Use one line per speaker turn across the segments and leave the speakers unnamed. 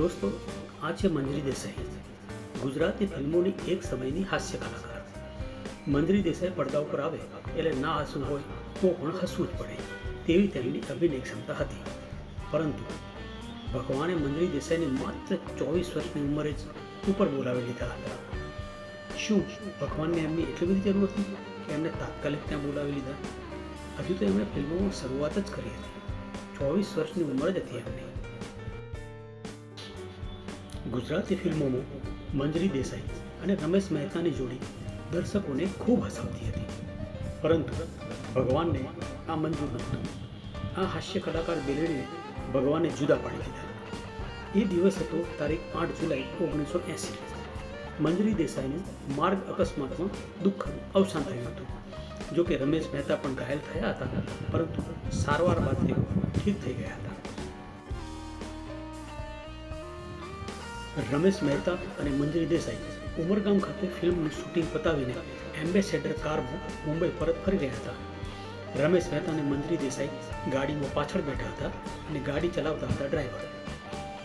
દોસ્તો, આ છે મંજરી દેસાઈ. ગુજરાતી ફિલ્મોની એક સમયની હાસ્ય કલાકાર. મંજરી દેસાઈ પડદા ઉપર આવે, એટલે ના હસવું હોય તો પણ હસવું જ પડે, તેવી તેમની અભિનય ક્ષમતા હતી. પરંતુ ભગવાને મંજરી દેસાઈને માત્ર ચોવીસ વર્ષની ઉંમરે જ ઉપર બોલાવી લીધા હતા. શું ભગવાનને એમની એટલી બધી જરૂર હતી કે એમને તાત્કાલિક ત્યાં બોલાવી લીધા? હજુ તો એમણે ફિલ્મોમાં શરૂઆત જ કરી હતી. ચોવીસ વર્ષની ઉંમર જ હતી એમની. ગુજરાતી ફિલ્મોમાં મંજરી દેસાઈ અને રમેશ મહેતાની જોડી દર્શકોને ખૂબ હસાવતી હતી. પરંતુ ભગવાનને આ મંજૂર નહોતું. આ હાસ્ય કલાકાર બેલેડીને ભગવાને જુદા પાડી દીધા. એ દિવસ હતો તારીખ આઠ જુલાઈ ઓગણીસો એંસી. મંજરી દેસાઈનું માર્ગ અકસ્માતમાં દુઃખ અવસાન થયું હતું. જોકે રમેશ મહેતા પણ ઘાયલ થયા હતા, પરંતુ સારવાર બાદ તેઓ ઠીક થઈ ગયા હતા. રમેશ મહેતા અને મંજરી દેસાઈ ઉમરગામ ખાતે ફિલ્મનું શૂટિંગ પતાવીને એમ્બેસેડર કારમાં મુંબઈ પરત ફરી રહ્યા હતા. રમેશ મહેતા અને મંજરી દેસાઈ ગાડીમાં પાછળ બેઠા હતા અને ગાડી ચલાવતા હતા ડ્રાઈવર.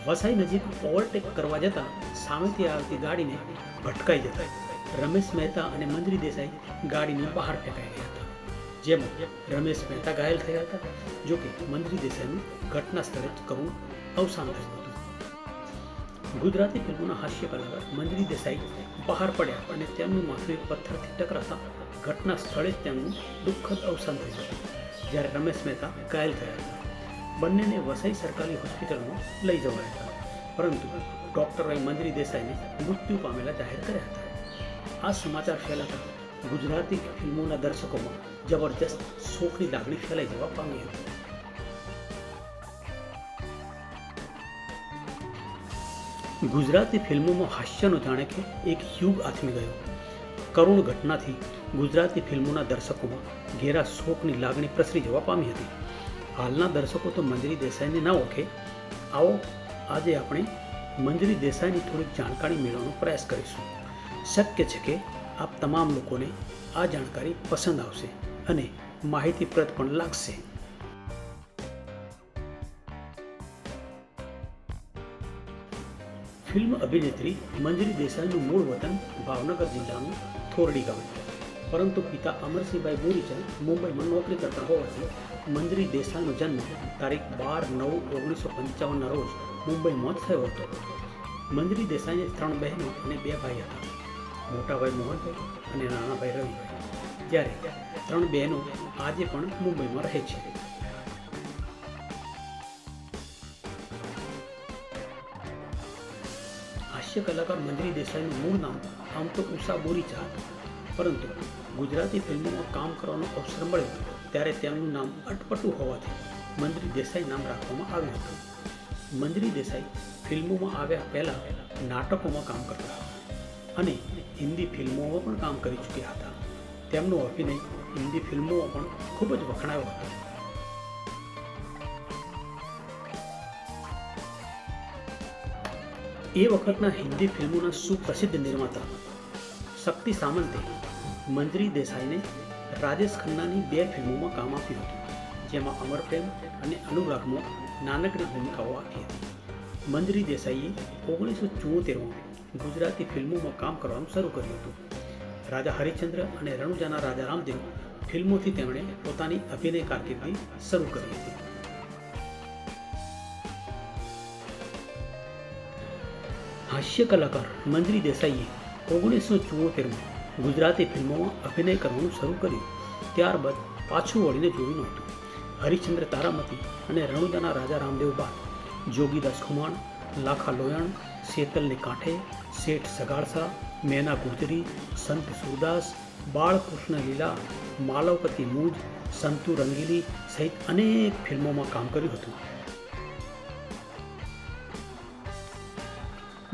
વસાઈ નજીક ઓવરટેક કરવા જતાં સામેથી આવતી ગાડીને ભટકાઈ જતા રમેશ મહેતા અને મંજરી દેસાઈ ગાડીને બહાર ફેંકાઈ ગયા હતા. જેમાં રમેશ મહેતા ઘાયલ થયા હતા. જોકે મંજરી દેસાઈનું ઘટના સ્થળે જ કરુણ અવસાન થયું ગુજરાતી ફિલ્મોના હાસ્ય કલાકાર મંજરી દેસાઈ બહાર પડ્યા અને તેમનું માથું એક પથ્થરથી ટકરાતા ઘટના સ્થળે જ તેમનું દુઃખદ અવસાન થયું હતું, જ્યારે રમેશ મહેતા ઘાયલ થયા હતા. બંનેને વસઈ સરકારી હોસ્પિટલમાં લઈ જવાયા હતા. પરંતુ ડૉક્ટરોએ મંજરી દેસાઈને મૃત્યુ પામેલા જાહેર કર્યા હતા. આ સમાચાર ફેલાતા ગુજરાતી ફિલ્મોના દર્શકોમાં જબરજસ્ત શોકની લાગણી ફેલાઈ જવા પામી હતી. ગુજરાતી ફિલ્મોમાં હાસ્યનો જાણે કે એક યુગ આથમી ગયો. કરુણ ઘટનાથી ગુજરાતી ફિલ્મોના દર્શકોમાં ઘેરા શોકની લાગણી પ્રસરી જવા પામી હતી. હાલના દર્શકો તો મંજરી દેસાઈને ના ઓળખે. આવો આજે આપણે મંજરી દેસાઈની થોડીક જાણકારી મેળવવાનો પ્રયાસ કરીશું. શક્ય છે કે આપ તમામ લોકોને આ જાણકારી પસંદ આવશે અને માહિતીપ્રદ પણ લાગશે. ફિલ્મ અભિનેત્રી મંજરી દેસાઈનું મૂળ વતન ભાવનગર જિલ્લાનું થોરડી ગામ પરંતુ પિતા અમરસિંહભાઈ બોરીચંદ મુંબઈમાં નોકરી કરતા હોવાથી મંજરી દેસાઈનો જન્મ તારીખ બાર નવ ઓગણીસો પંચાવનના રોજ મુંબઈમાં જ થયો હતો. મંજરી દેસાઈને ત્રણ બહેનો અને બે ભાઈ હતા. મોટાભાઈ મોહનભાઈ અને નાનાભાઈ રવિભાઈ. જ્યારે ત્રણ બહેનો આજે પણ મુંબઈમાં રહે છે. હાસ્ય કલાકાર મંજરી દેસાઈનું મૂળ નામ આમ તો ઉષા બોરીચા હતું. પરંતુ ગુજરાતી ફિલ્મોમાં કામ કરવાનો અવસર મળ્યો ત્યારે તેમનું નામ અટપટું હોવાથી મંજરી દેસાઈ નામ રાખવામાં આવ્યું હતું. મંજરી દેસાઈ ફિલ્મોમાં આવ્યા પહેલાં નાટકોમાં કામ કરતા હતા અને હિન્દી ફિલ્મોમાં પણ કામ કરી ચૂક્યા હતા. તેમનો અભિનય હિન્દી ફિલ્મોમાં પણ ખૂબ જ વખણાયો હતો. એ વખતના હિન્દી ફિલ્મોના સુપ્રસિદ્ધ નિર્માતા શક્તિ સામંતે મંજરી દેસાઈને રાજેશ ખન્નાની બે ફિલ્મોમાં કામ આપ્યું હતું, જેમાં અમર પ્રેમ અને અનુરાગમાં નાનકડી ભૂમિકાઓ આપી હતી. મંજરી દેસાઈએ ઓગણીસો ચોતેરમાં ગુજરાતી ફિલ્મોમાં કામ કરવાનું શરૂ કર્યું હતું. રાજા હરિશ્ચંદ્ર અને રણુજાના રાજા રામદેવ ફિલ્મોથી તેમણે પોતાની અભિનય કારકિર્દી શરૂ કરી હતી. હાસ્ય કલાકાર મંજરી દેસાઈએ ઓગણીસો ચુમ્મોતેરમાં ગુજરાતી ફિલ્મોમાં અભિનય કરવાનું શરૂ કર્યું. ત્યારબાદ પાછું વળીને જોયું નહોતું. હરિશ્ચંદ્ર તારામતી અને રણુદાના રાજા રામદેવ બાદ જોગીદાસ ખુમાણ લાખા લોયણ, શેતલને કાંઠે, શેઠ સગાડસા, મેના ગુજરી, સંત સુરદાસ, બાળકૃષ્ણ લીલા માલવપતિ મૂજ, સંતુ રંગીલી સહિત અનેક ફિલ્મોમાં કામ કર્યું હતું.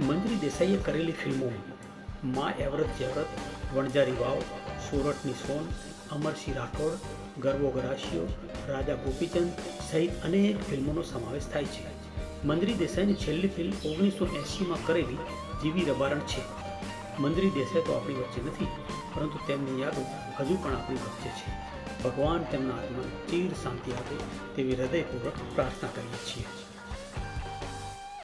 મંજરી દેસાઈએ કરેલી ફિલ્મો. મા એવરત જેવરત વણજારી વાવ સોરઠની સોન, અમરસિંહ રાઠોડ, ગર્વો ગરાશિયો રાજા ગોપીચંદ સહિત અનેક ફિલ્મોનો સમાવેશ થાય છે. મંદરી દેસાઈની છેલ્લી ફિલ્મ ઓગણીસો એંશીમાં કરેલી જીવી રબારણ છે. મંદરી દેસાઈ તો આપણી વચ્ચે નથી, પરંતુ તેમની યાદો હજુ પણ આપણી વચ્ચે છે. ભગવાન તેમના આત્માને ચીર શાંતિ આપે તેવી હૃદયપૂર્વક પ્રાર્થના કરીએ છીએ.